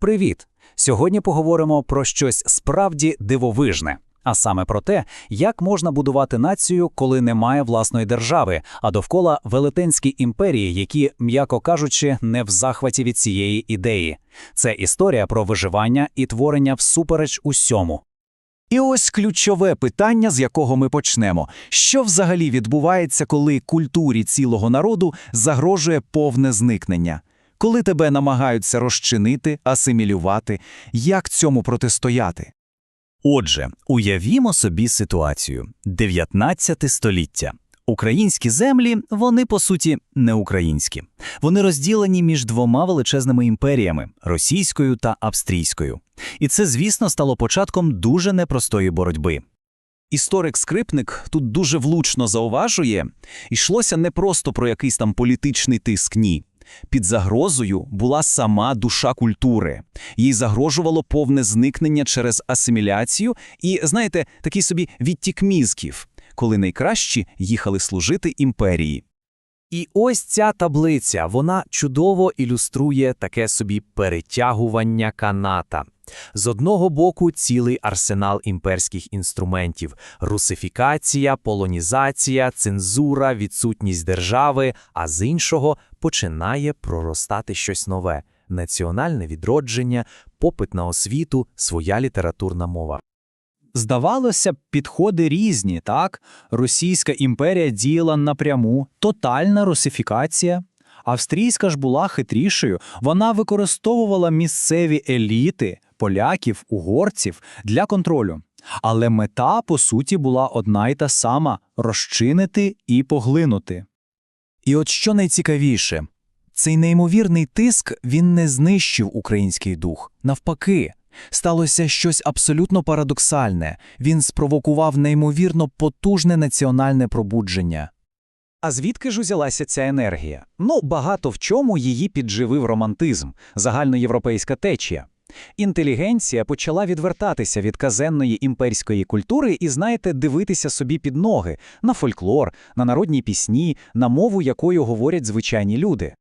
Привіт! Сьогодні поговоримо про щось справді дивовижне, а саме про те, як можна будувати націю, коли немає власної держави, а довкола велетенські імперії, які, м'яко кажучи, не в захваті від цієї ідеї. Це історія про виживання і творення всупереч усьому. І ось ключове питання, з якого ми почнемо. Що взагалі відбувається, коли культурі цілого народу загрожує повне зникнення? Коли тебе намагаються розчинити, асимілювати, як цьому протистояти? Отже, уявімо собі ситуацію. 19 століття. Українські землі, вони, по суті, не українські. Вони розділені між двома величезними імперіями – російською та австрійською. І це, звісно, стало початком дуже непростої боротьби. Історик Скрипник тут дуже влучно зауважує, йшлося не просто про якийсь там політичний тиск, ні. Під загрозою була сама душа культури. Їй загрожувало повне зникнення через асиміляцію і, знаєте, такий собі відтік мізків, коли найкращі їхали служити імперії. І ось ця таблиця, вона чудово ілюструє таке собі перетягування каната. З одного боку цілий арсенал імперських інструментів – русифікація, полонізація, цензура, відсутність держави, а з іншого починає проростати щось нове – національне відродження, попит на освіту, своя літературна мова. Здавалося б, підходи різні, так? Російська імперія діяла напряму, тотальна русифікація. Австрійська ж була хитрішою, вона використовувала місцеві еліти, поляків, угорців для контролю. Але мета, по суті, була одна й та сама – розчинити і поглинути. І от що найцікавіше, цей неймовірний тиск, він не знищив український дух. Навпаки, сталося щось абсолютно парадоксальне. Він спровокував неймовірно потужне національне пробудження. А звідки ж узялася ця енергія? Ну, багато в чому її підживив романтизм, загальноєвропейська течія. Інтелігенція почала відвертатися від казенної імперської культури і, знаєте, дивитися собі під ноги на фольклор, на народні пісні, на мову, якою говорять звичайні люди.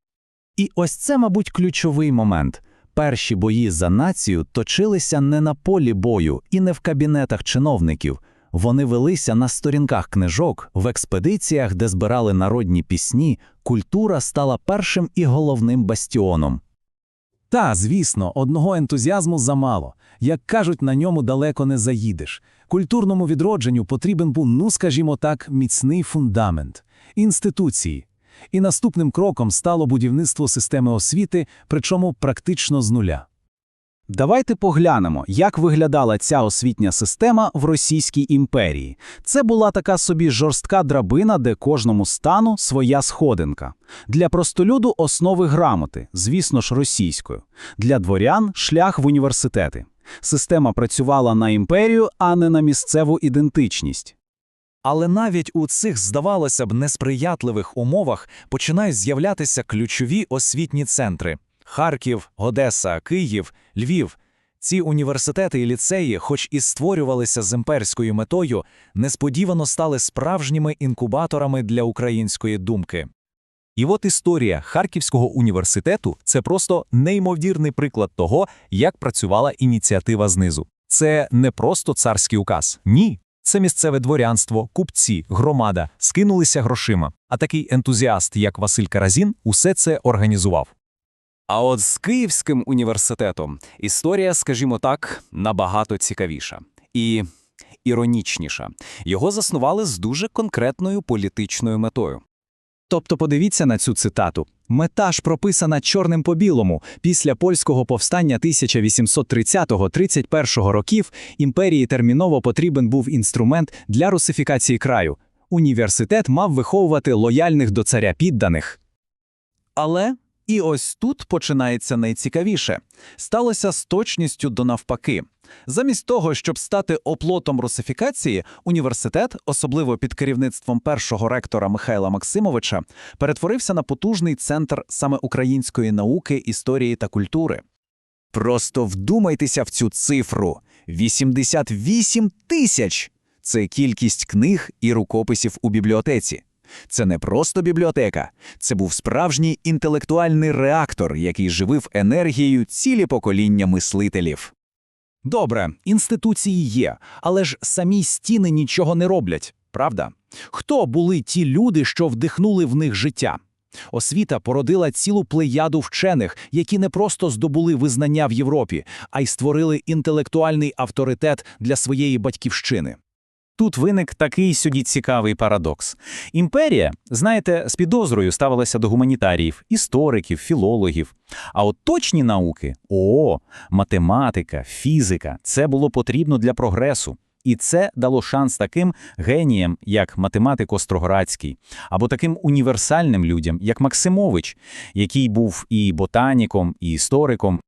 І ось це, мабуть, ключовий момент. Перші бої за націю точилися не на полі бою і не в кабінетах чиновників. Вони велися на сторінках книжок, в експедиціях, де збирали народні пісні, культура стала першим і головним бастіоном. Та, звісно, одного ентузіазму замало. Як кажуть, на ньому далеко не заїдеш. Культурному відродженню потрібен був, ну скажімо так, міцний фундамент, інституції. І наступним кроком стало будівництво системи освіти, причому практично з нуля. Давайте поглянемо, як виглядала ця освітня система в Російській імперії. Це була така собі жорстка драбина, де кожному стану своя сходинка. Для простолюду основи грамоти, звісно ж, російською. Для дворян шлях в університети. Система працювала на імперію, а не на місцеву ідентичність. Але навіть у цих, здавалося б, несприятливих умовах починають з'являтися ключові освітні центри. Харків, Одеса, Київ, Львів. Ці університети і ліцеї, хоч і створювалися з імперською метою, несподівано стали справжніми інкубаторами для української думки. І от історія Харківського університету це просто неймовірний приклад того, як працювала ініціатива знизу. Це не просто царський указ. Ні. Це місцеве дворянство, купці, громада скинулися грошима. А такий ентузіаст, як Василь Каразін, усе це організував. А от з Київським університетом історія, скажімо так, набагато цікавіша і іронічніша. Його заснували з дуже конкретною політичною метою. Тобто подивіться на цю цитату. Мета ж прописана чорним по білому. Після польського повстання 1830-31 років імперії терміново потрібен був інструмент для русифікації краю. Університет мав виховувати лояльних до царя підданих. Але і ось тут починається найцікавіше. Сталося з точністю до навпаки. Замість того, щоб стати оплотом русифікації, університет, особливо під керівництвом першого ректора Михайла Максимовича, перетворився на потужний центр саме української науки, історії та культури. Просто вдумайтеся в цю цифру: 88 тисяч! Це кількість книг і рукописів у бібліотеці. Це не просто бібліотека, це був справжній інтелектуальний реактор, який живив енергією цілі покоління мислителів. Добре, інституції є, але ж самі стіни нічого не роблять, правда? Хто були ті люди, що вдихнули в них життя? Освіта породила цілу плеяду вчених, які не просто здобули визнання в Європі, а й створили інтелектуальний авторитет для своєї батьківщини. Тут виник такий сюди цікавий парадокс. Імперія, знаєте, з підозрою ставилася до гуманітаріїв, істориків, філологів. А от точні науки – о, математика, фізика – це було потрібно для прогресу. І це дало шанс таким геніям, як математик Остроградський, або таким універсальним людям, як Максимович, який був і ботаніком, і істориком,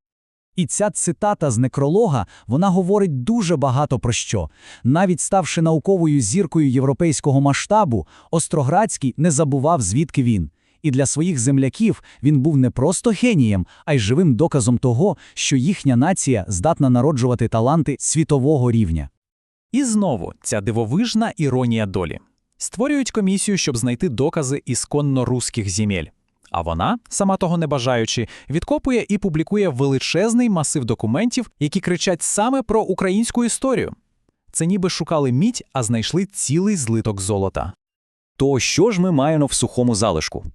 І ця цитата з некролога, вона говорить дуже багато про що. Навіть ставши науковою зіркою європейського масштабу, Остроградський не забував, звідки він. І для своїх земляків він був не просто генієм, а й живим доказом того, що їхня нація здатна народжувати таланти світового рівня. І знову ця дивовижна іронія долі. Створюють комісію, щоб знайти докази ісконно руських земель. А вона, сама того не бажаючи, відкопує і публікує величезний масив документів, які кричать саме про українську історію. Це ніби шукали мідь, а знайшли цілий злиток золота. То що ж ми маємо в сухому залишку?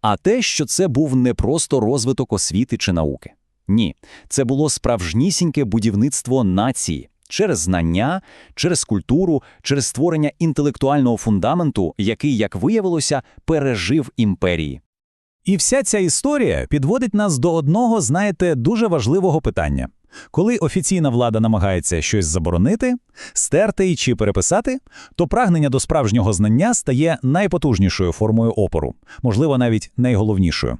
А те, що це був не просто розвиток освіти чи науки. Ні, це було справжнісіньке будівництво нації через знання, через культуру, через створення інтелектуального фундаменту, який, як виявилося, пережив імперії. І вся ця історія підводить нас до одного, знаєте, дуже важливого питання. Коли офіційна влада намагається щось заборонити, стерти чи переписати, то прагнення до справжнього знання стає найпотужнішою формою опору, можливо, навіть найголовнішою.